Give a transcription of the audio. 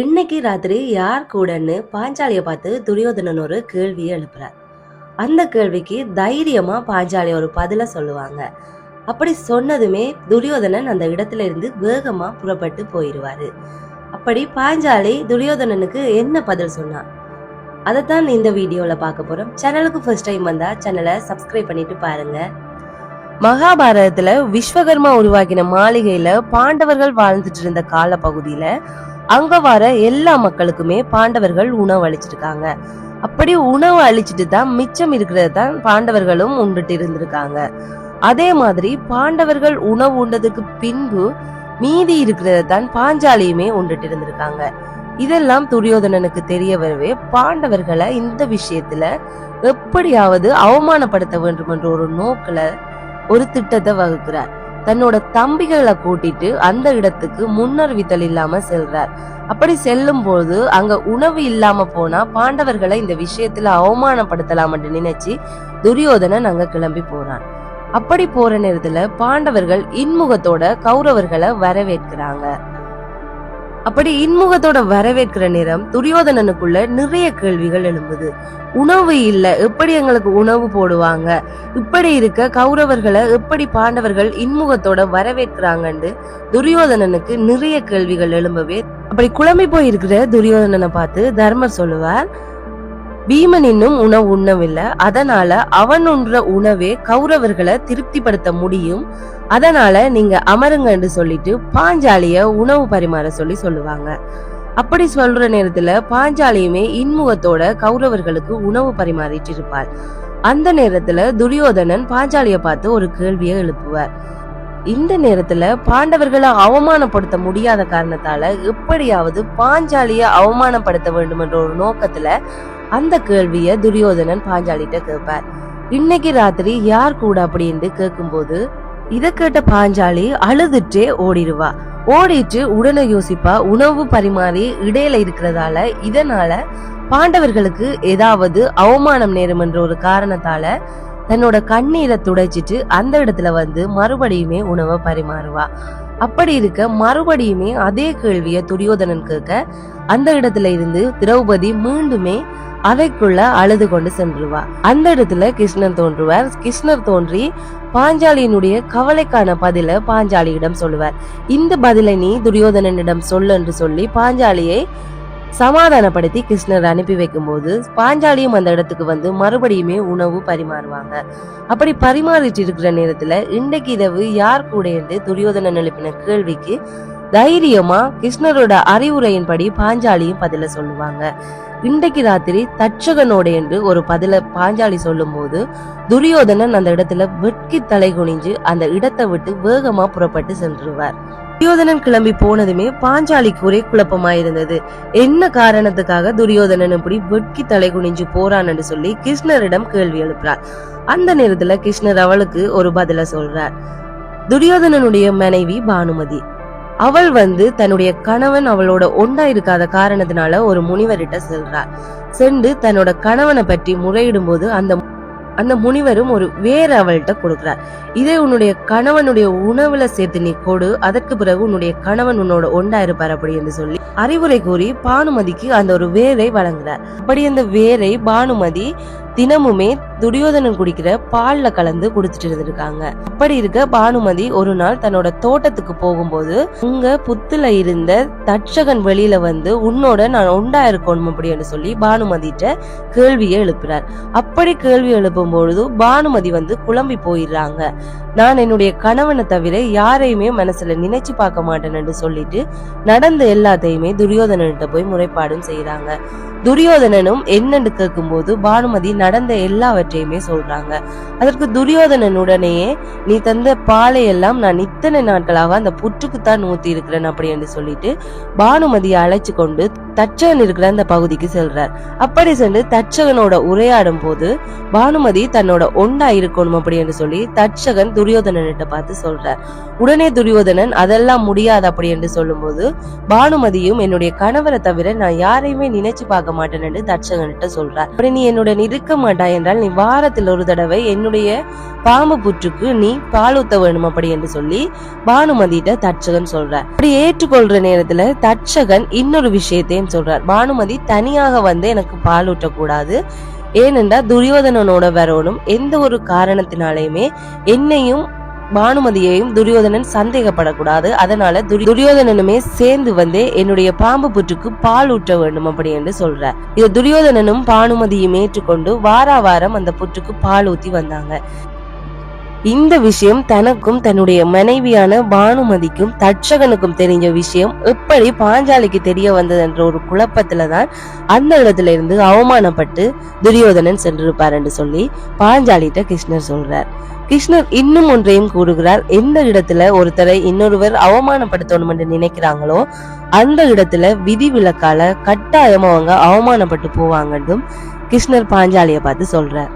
இன்னைக்கு ராத்திரி யார் கூடன்னு பாஞ்சாலியை பார்த்து துரியோதனன் ஒரு கேள்வியை எழுப்புறார். அந்த கேள்விக்கு தைரியமா பாஞ்சாலி ஒரு பதில சொல்லுவாங்க. அப்படி சொன்னதுமே துரியோதனன் அந்த இடத்துல இருந்து வேகமா புறப்பட்டு போயிடுவாரு அப்படி பாஞ்சாலி துரியோதனனுக்கு என்ன பதில் சொன்னான் அதைத்தான் இந்த வீடியோல பார்க்க போறோம். சேனலுக்கு ஃபர்ஸ்ட் டைம் வந்தா சேனலை சப்ஸ்கிரைப் பண்ணிட்டு பாருங்க. மகாபாரதத்துல விஸ்வகர்மா உருவாக்கின மாளிகையில பாண்டவர்கள் வாழ்ந்துட்டு இருந்த கால பகுதியில அங்க வர எல்லா மக்களுக்குமே பாண்டவர்கள் உணவு அளிச்சிருக்காங்க. அப்படி உணவு அழிச்சிட்டு தான் மிச்சம் இருக்கிறது தான் பாண்டவர்களும் உண்டுட்டு இருந்திருக்காங்க. அதே மாதிரி பாண்டவர்கள் உணவு உண்டதுக்கு பின்பு மீதி இருக்கிறதான் பாஞ்சாலியுமே உண்டுட்டு இருந்திருக்காங்க. இதெல்லாம் துரியோதனனுக்கு தெரிய வரவே பாண்டவர்களை இந்த விஷயத்துல எப்படியாவது அவமானப்படுத்த வேண்டும் என்ற ஒரு நோக்கில ஒரு திட்டத்தை வகுக்கிறார். தன்னோட தம்பிகளை கூட்டிட்டு அந்த இடத்துக்கு முன்னறிவித்தல் இல்லாம செல்றார். அப்படி செல்லும் போது அங்க உணவு இல்லாம போனா பாண்டவர்களை இந்த விஷயத்துல அவமானப்படுத்தலாம் என்று நினைச்சு துரியோதனன் அங்க கிளம்பி போறான். அப்படி போற நேரத்துல பாண்டவர்கள் இன்முகத்தோட கௌரவர்களை வரவேற்கிறாங்க. அப்படி இன்முகத்தோட வரவேற்கிற நேரம் துரியோதனனுக்குள்ள நிறைய கேள்விகள் எழும்புது. உணவு இல்ல எப்படி எங்களுக்கு உணவு போடுவாங்க? இப்படி இருக்க கௌரவர்களை எப்படி பாண்டவர்கள் இன்முகத்தோட வரவேற்கிறாங்கன்னு துரியோதனனுக்கு நிறைய கேள்விகள் எழும்பவே அப்படி குழம்பி போயிருக்கிற துரியோதனனை பார்த்து தர்மர் சொல்லுவார் பீமன் இன்னும் உணவு உண்ணவில்லை. அதனால அவன் உண்ற உணவே கௌரவர்களை திருப்திப்படுத்த முடியும். அதனால நீங்க அமருங்கன்னு சொல்லிட்டு பாஞ்சாலிய உணவு பரிமாற சொல்லி சொல்லுவாங்க. அப்படி சொல்ற நேரத்துல பாஞ்சாலியுமே இன்முகத்தோட கௌரவர்களுக்கு உணவு பரிமாறிட்டு இருப்பார். அந்த நேரத்துல துரியோதனன் பாஞ்சாலிய பார்த்து ஒரு கேள்வியை எழுப்புவார். இந்த நேரத்துல பாண்டவர்களை அவமானப்படுத்த முடியாத காரணத்தால எப்படியாவது பாஞ்சாலிய அவமானப்படுத்த வேண்டும் என்ற ஒரு நோக்கத்துல அந்த கேள்விய துரியோதனன் பாஞ்சாலிட்ட கேட்பார். இன்னைக்கு ராத்திரி யார் கூட அப்படின்னு கேட்கும்போது இத கேட்ட பாஞ்சாலி அழுதுட்டே ஓடிடுவா. ஓடிட்டு உடனே யோசிப்பா உணவு பரிமாறி இடையில இருக்கிறதால இதனால பாண்டவர்களுக்கு ஏதாவது அவமானம் நேரும் என்ற ஒரு காரணத்தால தன்னோட கண்ணீரை துடைச்சிட்டு அந்த இடத்துல வந்து மறுபடியுமே உணவை பரிமாறுவா. அப்படி இருக்க மறுபடியுமே அதே கேள்விய துரியோதனன் கேட்க அந்த இடத்துல இருந்து திரௌபதி மீண்டுமே அறைக்குள்ள அழுது கொண்டு சென்றுவா அந்த இடத்துல கிருஷ்ணன் தோன்றுவார். கிருஷ்ணர் தோன்றி பாஞ்சாலியினுடைய கவலைக்கான பதில பாஞ்சாலியிடம் சொல்லுவார். இந்த பதிலை நீ துரியோதனனிடம் சொல்லு என்று சொல்லி பாஞ்சாலியை சமாதானப்படுத்தி கிருஷ்ணர் அனுப்பி வைக்கும்போது பாஞ்சாலியும் அந்த இடத்துக்கு வந்து மறுபடியுமே உணவு பரிமாறுவாங்க. அப்படி பரிமாறிட்டு இருக்கிற நேரத்துல இன்றைக்கு இரவு யார் கூட என்று துரியோதனன் எழுப்பின கேள்விக்கு தைரியமா கிருஷ்ணரோட அறிவுரையின்படி பாஞ்சாலியும் பதில சொல்லுவாங்க. இன்றைக்கு ராத்திரி தட்சகனோட என்று ஒரு பதில பாஞ்சாலி சொல்லும் போது துரியோதனன் அந்த இடத்துல வெட்கி தலை குனிஞ்சு அந்த இடத்தை விட்டு வேகமா புறப்பட்டு சென்றுவார் துரியோதனன் கிளம்பி போனதுமே பாஞ்சாலிக்கு ஒரே குழப்பமா இருந்தது என்ன காரணத்துக்காக துரியோதனன் இப்படி வெட்கி தலை குனிஞ்சு போறான்னு சொல்லி கிருஷ்ணரிடம் கேள்வி எழுப்புறார். அந்த நேரத்துல கிருஷ்ணர் அவளுக்கு ஒரு பதில சொல்றார். துரியோதனனுடைய மனைவி பானுமதி. அவள் வந்து தன்னுடைய கணவன் அவளோட ஒண்டா இருக்காத காரணத்தினால ஒரு முனிவர்கிட்ட செல்றார். சென்று தன்னோட கணவனை பற்றி முறையிடும் போது அந்த அந்த முனிவரும் ஒரு வேற அவள்கிட்ட கொடுக்கிறார். இதே உன்னுடைய கணவனுடைய உணவுல சேர்த்து நீ கொடு அதற்கு பிறகு உன்னுடைய கணவன் உன்னோட ஒண்டா இருப்பார் அப்படி என்று சொல்லி அறிவுரை கூறி பானுமதிக்கு அந்த ஒரு வேரை வழங்குறார். அப்படி அந்த வேரை பானுமதி தினமுமே துரியோதனன் குடிக்கிற பால்ல கலந்து குடிச்சிட்டு இருந்திருக்காங்க. அப்படி இருக்க பானுமதி ஒரு நாள் தன்னோட தோட்டத்துக்கு போகும்போது உங்க புத்துல இருந்த தட்சகன் வெளியில வந்து உன்னோட நான் உண்டா இருக்கணும் அப்படின்னு சொல்லி பானுமதிட்ட கேள்வியை எழுப்புறார். அப்படி கேள்வி எழுப்பும் பொழுது பானுமதி வந்து குழம்பி போயிடுறாங்க. நான் என்னுடைய கணவனை தவிர யாரையுமே மனசுல நினைச்சு பார்க்க மாட்டேன்னு சொல்லிட்டு நடந்த எல்லாத்தையுமே துரியோதனன்கிட்ட போய் முறைப்பாடும் செய்யறாங்க துரியோதனனும் என்னன்னு கேட்கும்போது பானுமதி நடந்த எல்லாவற்றையுமே சொல்றாங்க. அதற்கு துரியோதனனுடனேயே நீ தந்த பாலை எல்லாம் நான் இத்தனை நாட்களாக அந்த புற்றுக்குத்தான் ஊத்தி இருக்கிறேன் அப்படி என்று சொல்லிட்டு பானுமதியை அழைச்சு கொண்டு தச்சகன் இருக்கிற அந்த பகுதிக்கு செல்றார். அப்படி சென்று தச்சகனோட உரையாடும் போது பானுமதி தன்னோட ஒண்டா இருக்கணும் அப்படி என்று சொல்லி தச்சகன் துரியோதனன்கிட்ட பார்த்து சொல்றார். உடனே துரியோதனன் அதெல்லாம் முடியாது அப்படி என்று சொல்லும்போது பானுமதியும் என்னுடைய கணவரை தவிர நான் யாரையுமே நினைச்சு பார்க்க மாட்டேன்னு தச்சகன்கிட்ட சொல்றார். அப்படி நீ என்னுடன் மாட்டாய் என்றால் நீ வாரத்தில் ஒரு தடவை என்னுடைய பாம்பு புற்றுக்கு நீ பால் ஊத்த வேணும் அப்படி என்று சொல்லி பானுமதியிட்ட தட்சகன் சொல்றார். அப்படி ஏற்றுக்கொள்ற நேரத்துல தட்சகன் இன்னொரு விஷயத்தையும் சொல்றார். பானுமதி தனியாக வந்து எனக்கு பால் ஊற்றக்கூடாது ஏனென்றா துரியோதனனோட வரவனும் எந்த ஒரு காரணத்தினாலையுமே என்னையும் பானுமதியையும் துரியோதனன் சந்தேகப்படக்கூடாது. அதனால துரியோதனனுமே சேர்ந்து வந்து என்னுடைய பாம்பு புற்றுக்கு பால் ஊற்ற வேண்டும் அப்படி என்று சொல்ற இது துரியோதனனும் பானுமதியும் ஏற்றுக்கொண்டு வார வாரம் அந்த புற்றுக்கு பால் ஊத்தி வந்தாங்க. இந்த விஷயம் தனக்கும் தன்னுடைய மனைவியான பானுமதிக்கும் தட்சகனுக்கும் தெரிஞ்ச விஷயம். எப்படி பாஞ்சாலிக்கு தெரிய வந்தது என்ற ஒரு குழப்பத்துல தான் அந்த இடத்துல இருந்து அவமானப்பட்டு துரியோதனன் சென்றிருப்பார் என்று சொல்லி பாஞ்சாலிட்ட கிருஷ்ணர் சொல்றார். கிருஷ்ணர் இன்னும் ஒன்றையும் கூறுகிறார். எந்த இடத்துல ஒருத்தரை இன்னொருவர் அவமானப்படுத்தணும் என்று நினைக்கிறாங்களோ அந்த இடத்துல விதிவிலக்கால கட்டாயம் அவங்க அவமானப்பட்டு போவாங்கன்றும் கிருஷ்ணர் பாஞ்சாலியை பார்த்து சொல்றார்.